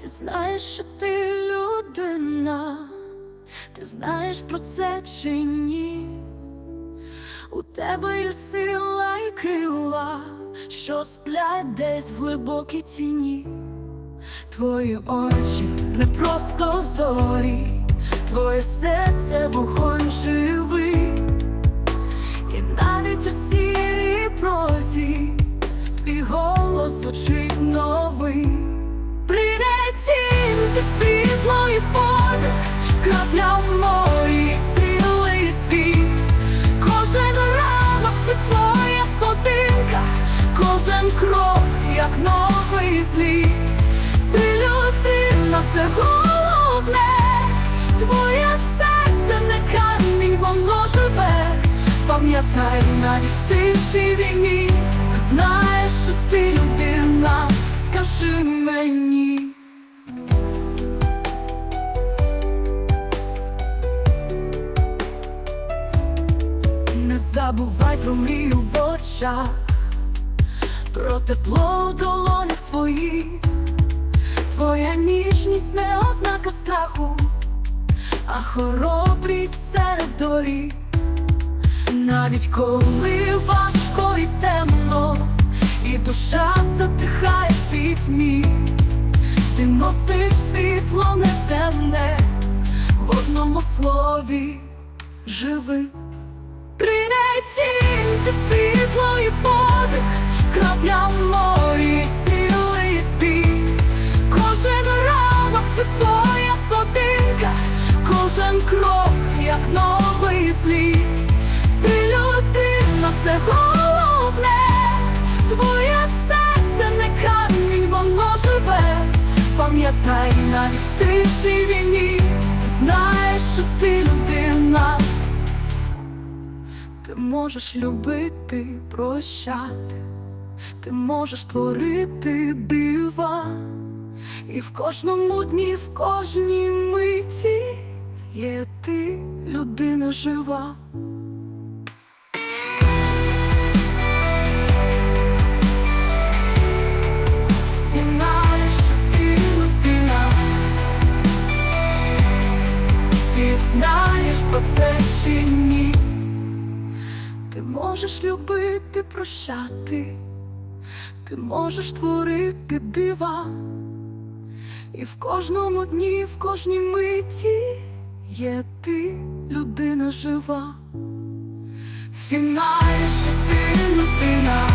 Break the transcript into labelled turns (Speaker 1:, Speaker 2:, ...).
Speaker 1: Ти знаєш, що ти людина, ти знаєш про це чи ні? У тебе є сила і крила, що сплять десь в глибокій тіні. Твої очі не просто зорі, твоє серце вогонь живий, і навіть у сірій прозі твій голос звучить новий. Ти світло і подих, крапля в морі, цілий світ. Кожен ранок це твоя сходинка, кожен крок, як новий зліт. Ти людина, це головне, твоє серце не камінь, воно живе. Пам'ятай навіть в тиші війні, знаєш, що ти людина, скажи мені. Забувай про мрію в очах, про тепло у долонях твоїх, твоя ніжність не ознака страху, а хоробрість серед доріг. Навіть коли важко і темно, і душа затихає в пітьмі, ти носиш світло неземне в одному слові живи. Ти світло і подих, крапля в цілий світ. Кожен ранок це твоя сходинка, кожен крок, як новий слід. Ти людина, це головне, твоє серце не камінь, воно живе. Пам'ятай навіть в тиші війні, Ти можеш любити, прощати, ти можеш творити дива, і в кожному дні, в кожній миті є ти людина жива. Знаєш про це чи ні? Ти можеш любити, прощати, ти можеш творити дива, і в кожному дні, в кожній миті є ти людина жива. Ти людина,